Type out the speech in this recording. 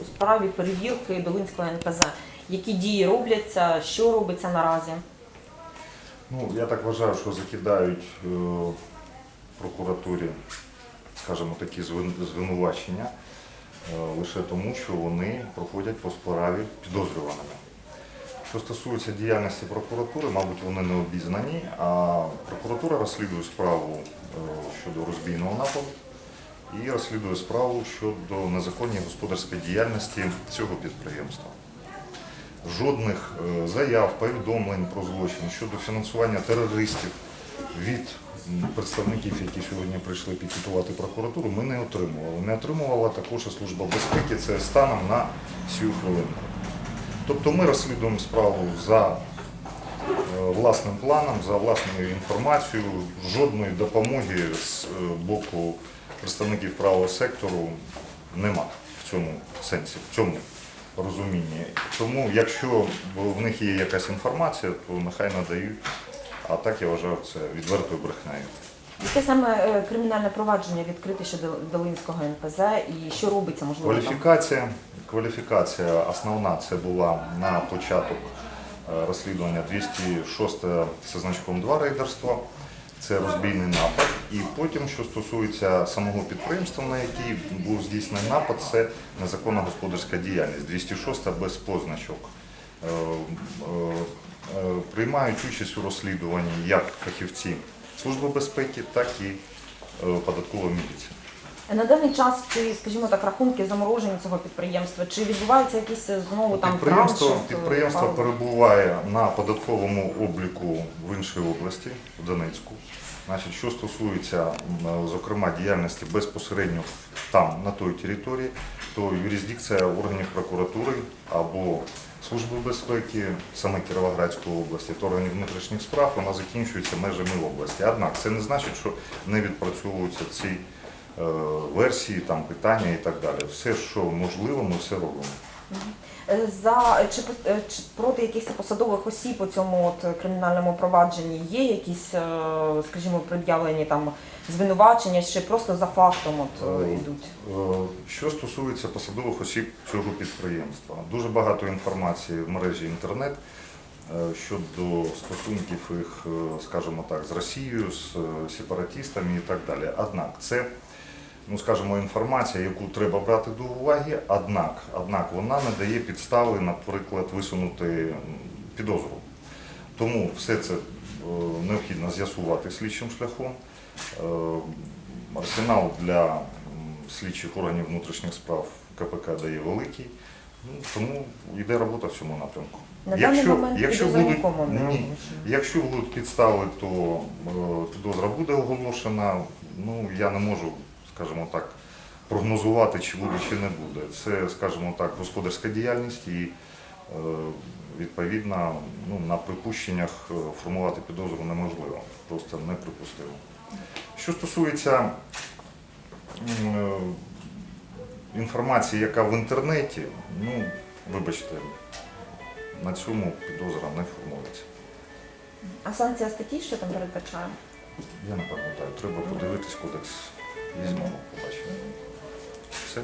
У справі перевірки Долинського НПЗ. Які дії робляться, що робиться наразі? Ну, я так вважаю, що закидають е, прокуратурі, скажімо, такі звинувачення е, лише тому, що вони проходять по справі підозрюваними. Що стосується діяльності прокуратури, мабуть, вони не обізнані, а прокуратура розслідує справу е, щодо розбійного нападу і розслідує справу щодо незаконної господарської діяльності цього підприємства жодних е, заяв, повідомлень про злочин щодо фінансування терористів від представників, які сьогодні прийшли пікетувати прокуратуру, ми не отримували. Не отримувала також і Служба безпеки, це станом на цю хвилинку. Тобто ми розслідуємо справу за власним планом, за власною інформацією, жодної допомоги з е, боку представників правого сектору нема в цьому сенсі, в цьому розумінні. Тому, якщо в них є якась інформація, то нехай надають. А так я вважаю це відвертою брехнею. Яке саме е, кримінальне провадження відкрите щодо Долинського НПЗ і що робиться, можливо? Кваліфікація, кваліфікація основна це була на початок розслідування 206 зі значком 2 рейдерства. Це розбійний напад. І потім, що стосується самого підприємства, на який був здійснений напад, це незаконна господарська діяльність. 206 без позначок. Е, е, е, Приймають участь у розслідуванні як фахівці Служби безпеки, так і е, податкова міліція. На даний час чи, скажімо так, рахунки заморожені цього підприємства, чи відбуваються якісь е, знову там Підприємство, транші, е, підприємство пали- перебуває на податковому обліку в іншій області, в Донецьку. Значить, що стосується, зокрема, діяльності безпосередньо там, на той території, то юрисдикція органів прокуратури або Служби безпеки саме Кіровоградської області та органів внутрішніх справ, вона закінчується межами області. Однак це не значить, що не відпрацьовуються ці е, версії, там, питання і так далі. Все, що можливо, ми все робимо. Е, За чи, е, чи проти якихось посадових осіб у цьому от е, кримінальному провадженні є якісь, е, скажімо, пред'явлені там звинувачення, чи просто за фактом от е, Е, йдуть? Е, Що стосується посадових осіб цього підприємства, дуже багато інформації в мережі інтернет е, щодо стосунків їх, е, скажімо так, з Росією, з е, сепаратистами і так далі. Однак це, ну скажімо, інформація, яку треба брати до уваги, однак, однак вона не дає підстави, наприклад, висунути підозру. Тому все це е, необхідно з'ясувати слідчим шляхом. Е, Арсенал для слідчих органів внутрішніх справ КПК дає великий. Ну, тому йде робота в цьому напрямку. На даний момент якщо, будуть, ні, якщо будуть підстави, то е, підозра буде оголошена. Ну, я не можу, скажімо так, прогнозувати, чи буде, чи не буде. Це, скажімо так, господарська діяльність і е, відповідно ну, на припущеннях е, формувати підозру неможливо, просто неприпустимо. Що стосується інформації, яка в інтернеті, ну, вибачте, на цьому підозра не формується. А санкція статті, що там передбачає? Я не пам'ятаю, треба подивитись кодекс. Візьмемо, побачимо. Все.